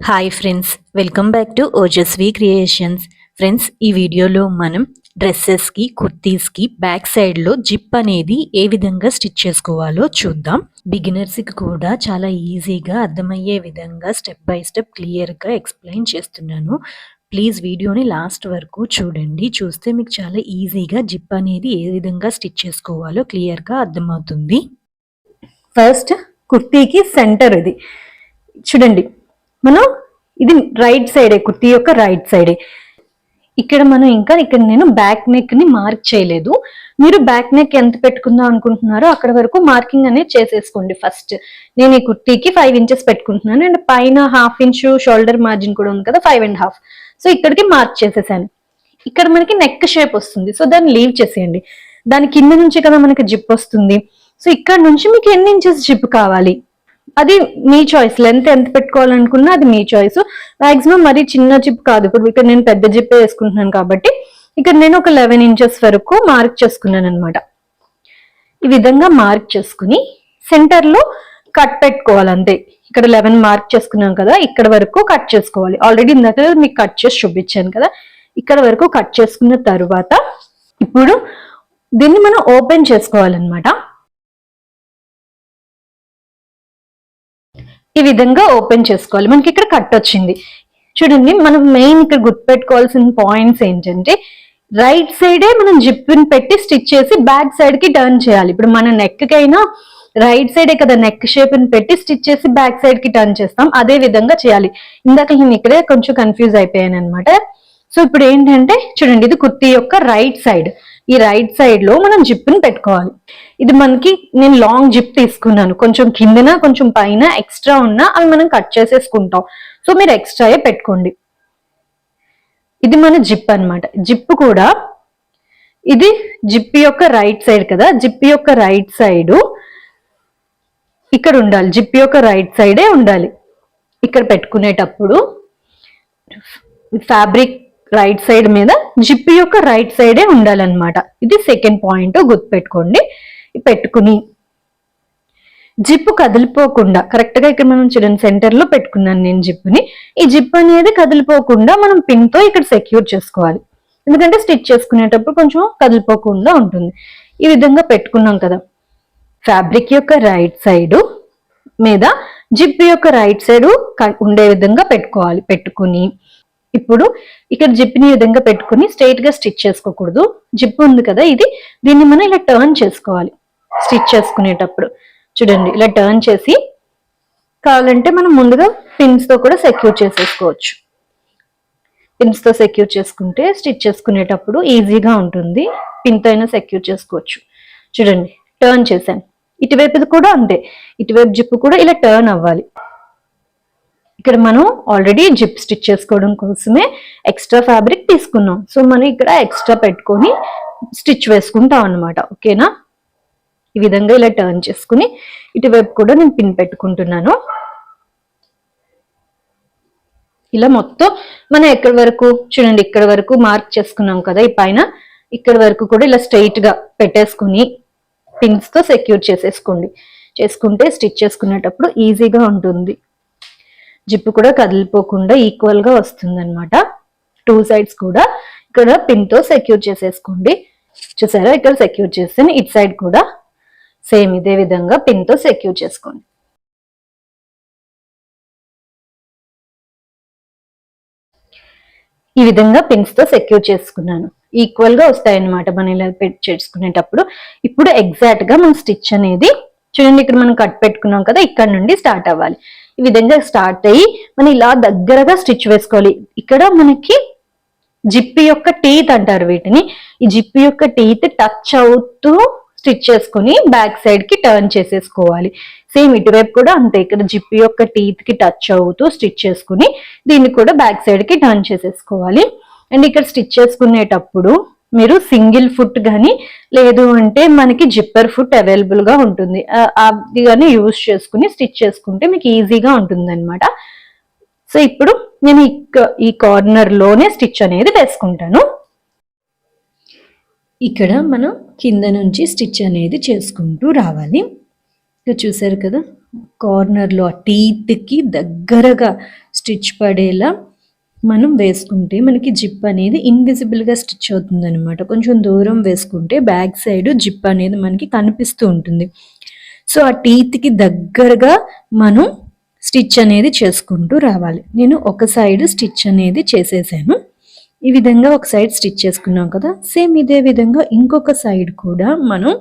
Hi friends welcome back to Ojaswi creations friends ఈ వీడియోలో మనం డ్రెస్సెస్కి కుర్తీస్కి బ్యాక్ సైడ్లో జిప్ అనేది ఏ విధంగా స్టిచ్ చేసుకోవాలో చూద్దాం. బిగినర్స్కి కూడా చాలా ఈజీగా అర్థమయ్యే విధంగా స్టెప్ బై స్టెప్ క్లియర్గా ఎక్స్ప్లెయిన్ చేస్తున్నాను. ప్లీజ్ వీడియోని లాస్ట్ వరకు చూడండి. చూస్తే మీకు చాలా ఈజీగా జిప్ అనేది ఏ విధంగా స్టిచ్ చేసుకోవాలో క్లియర్గా అర్థమవుతుంది. ఫస్ట్ కుర్తీకి సెంటర్ ఇది. చూడండి. మనం ఇది రైట్ సైడే కుర్తీ యొక్క రైట్ సైడే ఇక్కడ మనం ఇంకా ఇక్కడ నేను బ్యాక్ నెక్ని మార్క్ చేయలేదు. మీరు బ్యాక్ నెక్ ఎంత పెట్టుకుందాం అనుకుంటున్నారో అక్కడ వరకు మార్కింగ్ అనేది చేసేసుకోండి ఫస్ట్ నేను ఈ కుర్తీకి ఫైవ్ ఇంచెస్ పెట్టుకుంటున్నాను. అండ్ పైన హాఫ్ ఇంచ్ షోల్డర్ మార్జిన్ కూడా ఉంది కదా ఫైవ్ అండ్ హాఫ్ సో ఇక్కడికి మార్క్ చేసేసాను. ఇక్కడ మనకి నెక్ షేప్ వస్తుంది. సో దాన్ని లీవ్ చేసేయండి. దాని కింద నుంచి కదా మనకి జిప్ వస్తుంది. సో ఇక్కడ నుంచి మీకు ఎన్ని ఇంచెస్ జిప్ కావాలి? అది మీ చాయిస్ లెంత్ ఎంత పెట్టుకోవాలనుకున్నా అది మీ చాయిస్ మాక్సిమం మరి చిన్న జిప్ కాదు. ఇప్పుడు ఇక్కడ నేను పెద్ద జిప్ వేసుకుంటున్నాను కాబట్టి ఇక్కడ నేను ఒక లెవెన్ ఇంచెస్ వరకు మార్క్ చేసుకున్నాను అనమాట ఈ విధంగా మార్క్ చేసుకుని సెంటర్లో కట్ పెట్టుకోవాలి అంతే ఇక్కడ లెవెన్ మార్క్ చేసుకున్నాం కదా ఇక్కడ వరకు కట్ చేసుకోవాలి. ఆల్రెడీ ఇందాక మీకు కట్ చేసి చూపించాను కదా ఇక్కడ వరకు కట్ చేసుకున్న తర్వాత ఇప్పుడు దీన్ని మనం ఓపెన్ చేసుకోవాలన్నమాట. ఈ విధంగా ఓపెన్ చేసుకోవాలి. మనకి ఇక్కడ కట్ వచ్చింది. చూడండి మనం మెయిన్ ఇక్కడ గుర్తుపెట్టుకోవాల్సిన పాయింట్స్ ఏంటంటే రైట్ సైడే మనం జిప్ని పెట్టి స్టిచ్ చేసి బ్యాక్ సైడ్కి టర్న్ చేయాలి. ఇప్పుడు మన నెక్కైనా రైట్ సైడే కదా నెక్ షేప్ని పెట్టి స్టిచ్ చేసి బ్యాక్ సైడ్కి టర్న్ చేస్తాం. అదే విధంగా చేయాలి. ఇందాక నేను ఇక్కడే కొంచెం కన్ఫ్యూజ్ అయిపోయాను అనమాట సో ఇప్పుడు ఏంటంటే చూడండి ఇది కుర్తీ యొక్క రైట్ సైడ్ ఈ రైట్ సైడ్లో మనం జిప్ని పెట్టుకోవాలి. ఇది మనకి నేను లాంగ్ జిప్ తీసుకున్నాను. కొంచెం కిందన కొంచెం పైన ఎక్స్ట్రా ఉన్నా అవి మనం కట్ చేసేసుకుంటాం. సో మీరు ఎక్స్ట్రాయే పెట్టుకోండి. ఇది మన జిప్ అనమాట జిప్ కూడా ఇది జిప్ యొక్క రైట్ సైడ్ కదా. జిప్ యొక్క రైట్ సైడ్ ఇక్కడ ఉండాలి. జిప్ యొక్క రైట్ సైడే ఉండాలి. ఇక్కడ పెట్టుకునేటప్పుడు ఫ్యాబ్రిక్ రైట్ సైడ్ మీద జిప్ యొక్క రైట్ సైడే ఉండాలన్నమాట. ఇది సెకండ్ పాయింట్ గుర్తుపెట్టుకోండి. పెట్టుకుని జిప్పు కదిలిపోకుండా కరెక్ట్గా ఇక్కడ మనం చూడండి సెంటర్లో పెట్టుకున్నాను నేను జిప్ని. ఈ జిప్ అనేది కదిలిపోకుండా మనం పిన్తో ఇక్కడ సెక్యూర్ చేసుకోవాలి. ఎందుకంటే స్టిచ్ చేసుకునేటప్పుడు కొంచెం కదిలిపోకుండా ఉంటుంది. ఈ విధంగా పెట్టుకున్నాం కదా. ఫ్యాబ్రిక్ యొక్క రైట్ సైడ్ మీద జిప్ యొక్క రైట్ సైడ్ ఉండే విధంగా పెట్టుకోవాలి. పెట్టుకుని ఇప్పుడు ఇక్కడ జిప్ని విధంగా పెట్టుకుని స్ట్రైట్గా స్టిచ్ చేసుకోకూడదు. జిప్ ఉంది కదా ఇది. దీన్ని మనం ఇలా టర్న్ చేసుకోవాలి. స్టిచ్ చేసుకునేటప్పుడు. చూడండి ఇలా టర్న్ చేసి కావాలంటే మనం ముందుగా పిన్స్తో కూడా సెక్యూర్ చేసేసుకోవచ్చు. పిన్స్తో సెక్యూర్ చేసుకుంటే స్టిచ్ చేసుకునేటప్పుడు ఈజీగా ఉంటుంది. పిన్తో అయినా సెక్యూర్ చేసుకోవచ్చు. చూడండి టర్న్ చేశాను. ఇటువైపుది కూడా అంతే. ఇటువైపు జిప్పు కూడా ఇలా టర్న్ అవ్వాలి. ఇక్కడ మనం ఆల్రెడీ జిప్ స్టిచ్ చేసుకోవడం కోసమే ఎక్స్ట్రా ఫ్యాబ్రిక్ తీసుకున్నాం. సో మనం ఇక్కడ ఎక్స్ట్రా పెట్టుకొని స్టిచ్ వేసుకుంటాం అనమాట ఓకేనా? ఈ విధంగా ఇలా టర్న్ చేసుకుని ఇటువైపు కూడా నేను పిన్ పెట్టుకుంటున్నాను. ఇలా మొత్తం మనం ఎక్కడి వరకు చూడండి ఇక్కడ వరకు మార్క్ చేసుకున్నాం కదా ఈ పైన. ఇక్కడ వరకు కూడా ఇలా స్ట్రైట్గా పెట్టేసుకుని పిన్స్తో సెక్యూర్ చేసేసుకోండి. చేసుకుంటే స్టిచ్ చేసుకునేటప్పుడు ఈజీగా ఉంటుంది. జిప్పు కూడా కదిలిపోకుండా ఈక్వల్గా వస్తుంది అనమాట టూ సైడ్స్ కూడా ఇక్కడ పిన్తో సెక్యూర్ చేసేసుకోండి. చూసారా? ఇక్కడ సెక్యూర్ చేస్తే ఇట్ సైడ్ కూడా సేమ్ ఇదే విధంగా పిన్తో సెక్యూర్ చేసుకోండి. ఈ విధంగా పిన్స్తో సెక్యూర్ చేసుకున్నాను. ఈక్వల్గా వస్తాయన్నమాట మనం ఇలా చేసుకునేటప్పుడు. ఇప్పుడు ఎగ్జాక్ట్గా మన స్టిచ్ అనేది చూడండి ఇక్కడ మనం కట్ పెట్టుకున్నాం కదా ఇక్కడ నుండి స్టార్ట్ అవ్వాలి. ఈ విధంగా స్టార్ట్ అయ్యి మనం ఇలా దగ్గరగా స్టిచ్ వేసుకోవాలి. ఇక్కడ మనకి జిప్పి యొక్క టీత్ అంటారు వీటిని. ఈ జిప్పి యొక్క టీత్ టచ్ అవుతూ స్టిచ్ చేసుకుని బ్యాక్ సైడ్కి టర్న్ చేసేసుకోవాలి. సేమ్ ఇటువైపు కూడా అంతే ఇక్కడ జిప్పి యొక్క టీత్కి టచ్ అవుతూ స్టిచ్ చేసుకుని దీన్ని కూడా బ్యాక్ సైడ్కి టర్న్ చేసేసుకోవాలి. అండ్ ఇక్కడ స్టిచ్ చేసుకునేటప్పుడు మీరు సింగిల్ ఫుట్ కానీ లేదు అంటే మనకి జిప్పర్ ఫుట్ అవైలబుల్గా ఉంటుంది. అది కానీ యూజ్ చేసుకుని స్టిచ్ చేసుకుంటే మీకు ఈజీగా ఉంటుంది అనమాట సో ఇప్పుడు నేను ఈ కార్నర్లోనే స్టిచ్ అనేది వేసుకుంటాను. ఇక్కడ మనం కింద నుంచి స్టిచ్ అనేది చేసుకుంటూ రావాలి. ఇక్కడ చూసారు కదా కార్నర్లో ఆ టీత్కి దగ్గరగా స్టిచ్ పడేలా మనం వేసుకుంటే మనకి జిప్ అనేది ఇన్విజిబుల్గా స్టిచ్ అవుతుంది అనమాట కొంచెం దూరం వేసుకుంటే బ్యాక్ సైడ్ జిప్ అనేది మనకి కనిపిస్తూ ఉంటుంది. సో ఆ టీత్కి దగ్గరగా మనం స్టిచ్ అనేది చేసుకుంటూ రావాలి. నేను ఒక సైడ్ స్టిచ్ అనేది చేసేసాను. ఈ విధంగా ఒక సైడ్ స్టిచ్ చేసుకున్నాం కదా. సేమ్ ఇదే విధంగా ఇంకొక సైడ్ కూడా మనం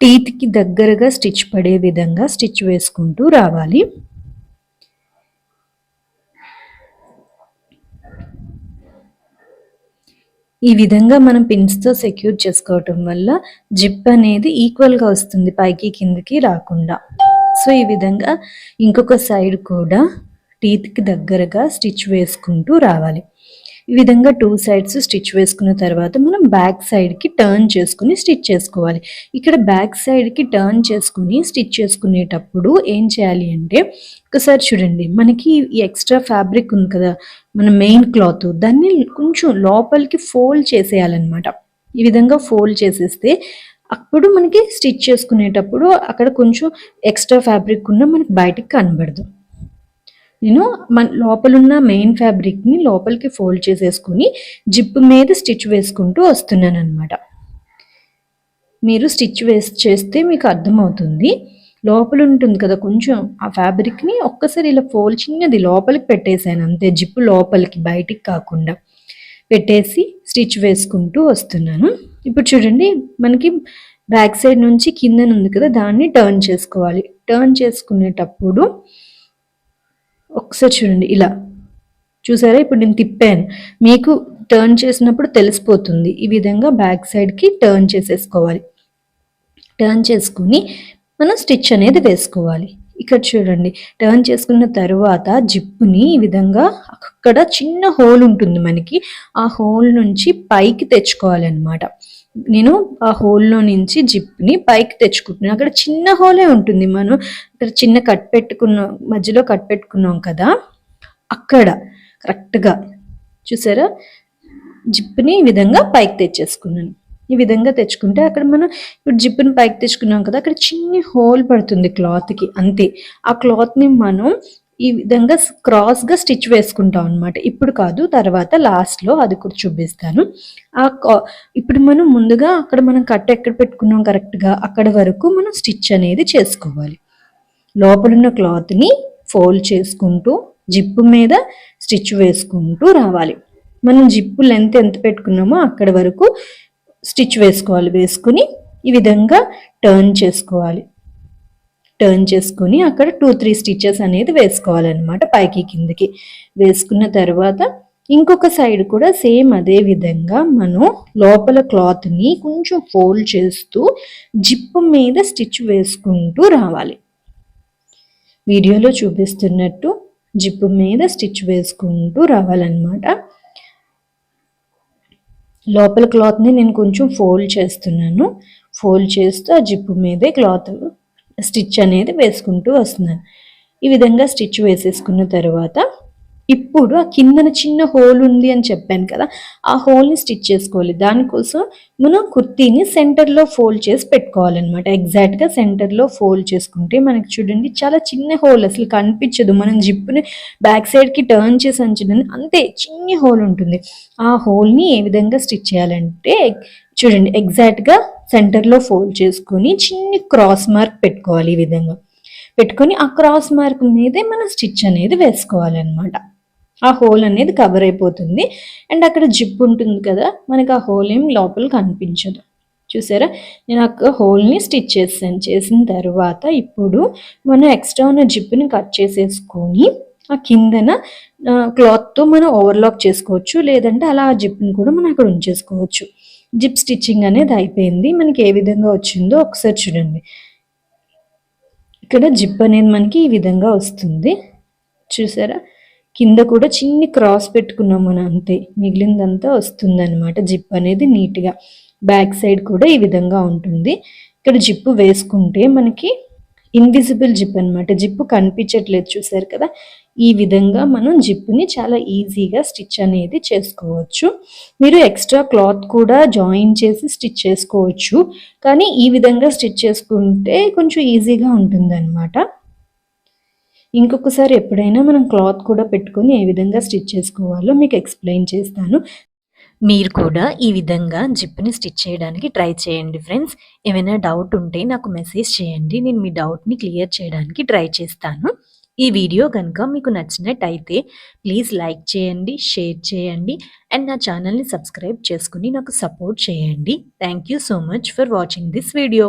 టీత్కి దగ్గరగా స్టిచ్ పడే విధంగా స్టిచ్ వేసుకుంటూ రావాలి. ఈ విధంగా మనం పిన్స్తో సెక్యూర్ చేసుకోవటం వల్ల జిప్ అనేది ఈక్వల్గా వస్తుంది పైకి కిందకి రాకుండా. సో ఈ విధంగా ఇంకొక సైడ్ కూడా టీత్కి దగ్గరగా స్టిచ్ వేసుకుంటూ రావాలి. ఈ విధంగా టూ సైడ్స్ స్టిచ్ వేసుకున్న తర్వాత మనం బ్యాక్ సైడ్కి టర్న్ చేసుకుని స్టిచ్ చేసుకోవాలి. ఇక్కడ బ్యాక్ సైడ్కి టర్న్ చేసుకుని స్టిచ్ చేసుకునేటప్పుడు ఏం చేయాలి అంటే ఒకసారి చూడండి మనకి ఈ ఎక్స్ట్రా ఫ్యాబ్రిక్ ఉంది కదా మన మెయిన్ క్లాత్ దాన్ని కొంచెం లోపలికి ఫోల్డ్ చేసేయాలన్నమాట. ఈ విధంగా ఫోల్డ్ చేసేస్తే అప్పుడు మనకి స్టిచ్ చేసుకునేటప్పుడు అక్కడ కొంచెం ఎక్స్ట్రా ఫ్యాబ్రిక్ ఉన్న మనకి బయటికి కనబడదు. నేను మన లోపలున్న మెయిన్ ఫ్యాబ్రిక్ని లోపలికి ఫోల్డ్ చేసేసుకుని జిప్ మీద స్టిచ్ వేసుకుంటూ వస్తున్నాను అనమాట మీరు స్టిచ్ వేస్ చేస్తే మీకు అర్థమవుతుంది. లోపల ఉంటుంది కదా కొంచెం. ఆ ఫ్యాబ్రిక్ని ఒక్కసారి ఇలా ఫోల్ చిన్నది లోపలికి పెట్టేశాను అంతే. జిప్పు లోపలికి బయటికి కాకుండా. పెట్టేసి స్టిచ్ వేసుకుంటూ వస్తున్నాను. ఇప్పుడు చూడండి మనకి బ్యాక్ సైడ్ నుంచి కింద ఉంది కదా దాన్ని టర్న్ చేసుకోవాలి. టర్న్ చేసుకునేటప్పుడు ఒకసారి చూడండి ఇలా. చూసారా? ఇప్పుడు నేను తిప్పాను. మీకు టర్న్ చేసినప్పుడు తెలిసిపోతుంది. ఈ విధంగా బ్యాక్ సైడ్కి టర్న్ చేసేసుకోవాలి. టర్న్ చేసుకుని మనం స్టిచ్ అనేది వేసుకోవాలి. ఇక్కడ చూడండి టర్న్ చేసుకున్న తర్వాత జిప్పుని ఈ విధంగా అక్కడ చిన్న హోల్ ఉంటుంది మనకి. ఆ హోల్ నుంచి పైకి తెచ్చుకోవాలన్నమాట. నేను ఆ హోల్లో నుంచి జిప్ని పైకి తెచ్చుకుంటున్నాను. అక్కడ చిన్న హోలే ఉంటుంది మనం. ఇక్కడ చిన్న కట్ పెట్టుకున్నాం మధ్యలో కట్ పెట్టుకున్నాం కదా. అక్కడ కరెక్ట్గా చూసారా? జిప్ని ఈ విధంగా పైకి తెచ్చేసుకున్నాను. ఈ విధంగా తెచ్చుకుంటే అక్కడ మనం ఇప్పుడు జిప్పుని పైకి తెచ్చుకున్నాం కదా అక్కడ చిన్న హోల్ పడుతుంది క్లాత్కి అంతే. ఆ క్లాత్ని మనం ఈ విధంగా క్రాస్గా స్టిచ్ వేసుకుంటాం అనమాట ఇప్పుడు కాదు తర్వాత లాస్ట్లో అది కూడా చూపిస్తాను. ఆ ఇప్పుడు మనం ముందుగా అక్కడ మనం కట్ ఎక్కడ పెట్టుకున్నాం కరెక్ట్గా అక్కడ వరకు మనం స్టిచ్ అనేది చేసుకోవాలి. లోపలున్న క్లాత్ని ఫోల్డ్ చేసుకుంటూ జిప్పు మీద స్టిచ్ వేసుకుంటూ రావాలి. మనం జిప్పు లెంత్ ఎంత పెట్టుకున్నామో అక్కడ వరకు స్టిచ్ వేసుకోవాలి వేసుకుని ఈ విధంగా టర్న్ చేసుకోవాలి. టర్న్ చేసుకుని అక్కడ టూ త్రీ స్టిచెస్ అనేది వేసుకోవాలన్నమాట పైకి కిందకి. వేసుకున్న తర్వాత ఇంకొక సైడ్ కూడా సేమ్ అదే విధంగా మనం లోపల క్లాత్ని కొంచెం ఫోల్డ్ చేస్తూ జిప్పు మీద స్టిచ్ వేసుకుంటూ రావాలి. వీడియోలో చూపిస్తున్నట్టు జిప్పు మీద స్టిచ్ వేసుకుంటూ రావాలన్నమాట. లోపల క్లాత్ని నేను కొంచెం ఫోల్డ్ చేస్తున్నాను. ఫోల్డ్ చేస్తూ ఆ జిప్పు మీదే క్లాత్ స్టిచ్ అనేది వేసుకుంటూ వస్తున్నాను. ఈ విధంగా స్టిచ్ వేసేసుకున్న తర్వాత ఇప్పుడు ఆ కిందన చిన్న హోల్ ఉంది అని చెప్పాను కదా ఆ హోల్ని స్టిచ్ చేసుకోవాలి. దానికోసం మనం కుర్తీని సెంటర్లో ఫోల్డ్ చేసి పెట్టుకోవాలన్నమాట. ఎగ్జాక్ట్గా సెంటర్లో ఫోల్డ్ చేసుకుంటే మనకి చూడండి చాలా చిన్న హోల్ అసలు కనిపించదు. మనం జిప్పుని బ్యాక్ సైడ్కి టర్న్ చేసి అంచడం అంతే చిన్న హోల్ ఉంటుంది. ఆ హోల్ని ఏ విధంగా స్టిచ్ చేయాలంటే చూడండి ఎగ్జాక్ట్గా సెంటర్లో ఫోల్డ్ చేసుకుని చిన్ని క్రాస్ మార్క్ పెట్టుకోవాలి ఈ విధంగా. పెట్టుకొని ఆ క్రాస్ మార్క్ మీదే మనం స్టిచ్ అనేది వేసుకోవాలన్నమాట. ఆ హోల్ అనేది కవర్ అయిపోతుంది. అండ్ అక్కడ జిప్ ఉంటుంది కదా మనకి ఆ హోల్ ఏం లోపల కనిపించదు. చూసారా? నేను ఆ హోల్ని స్టిచ్ చేసాను చేసిన తర్వాత ఇప్పుడు మనం ఎక్స్ట్రా ఉన్న జిప్ని కట్ చేసేసుకొని ఆ కిందన క్లాత్తో మనం ఓవర్లాక్ చేసుకోవచ్చు. లేదంటే అలా ఆ జిప్ని కూడా మనం అక్కడ ఉంచేసుకోవచ్చు. జిప్ స్టిచ్చింగ్ అనేది అయిపోయింది. మనకి ఏ విధంగా వచ్చిందో ఒకసారి చూడండి. ఇక్కడ జిప్ అనేది మనకి ఈ విధంగా వస్తుంది. చూసారా? కింద కూడా చిన్ని క్రాస్ పెట్టుకున్నాం మనం అంతే. మిగిలిందంతా వస్తుంది అనమాట జిప్ అనేది నీట్గా. బ్యాక్ సైడ్ కూడా ఈ విధంగా ఉంటుంది. ఇక్కడ జిప్పు వేసుకుంటే మనకి ఇన్విజిబుల్ జిప్ అనమాట జిప్పు కనిపించట్లేదు చూసారు కదా. ఈ విధంగా మనం జిప్పుని చాలా ఈజీగా స్టిచ్ అనేది చేసుకోవచ్చు. మీరు ఎక్స్ట్రా క్లాత్ కూడా జాయిన్ చేసి స్టిచ్ చేసుకోవచ్చు. కానీ ఈ విధంగా స్టిచ్ చేసుకుంటే కొంచెం ఈజీగా ఉంటుంది ఇంకొకసారి ఎప్పుడైనా మనం క్లాత్ కూడా పెట్టుకొని ఏ విధంగా స్టిచ్ చేసుకోవాలో మీకు ఎక్స్ప్లెయిన్ చేస్తాను. మీరు కూడా ఈ విధంగా జిప్ని స్టిచ్ చేయడానికి ట్రై చేయండి ఫ్రెండ్స్. ఏమైనా డౌట్ ఉంటే నాకు మెసేజ్ చేయండి. నేను మీ డౌట్ని క్లియర్ చేయడానికి ట్రై చేస్తాను. ఈ వీడియో కనుక మీకు నచ్చినట్టయితే ప్లీజ్ లైక్ చేయండి షేర్ చేయండి అండ్ నా ఛానల్ని సబ్స్క్రైబ్ చేసుకుని నాకు సపోర్ట్ చేయండి. Thank you so much for watching this video.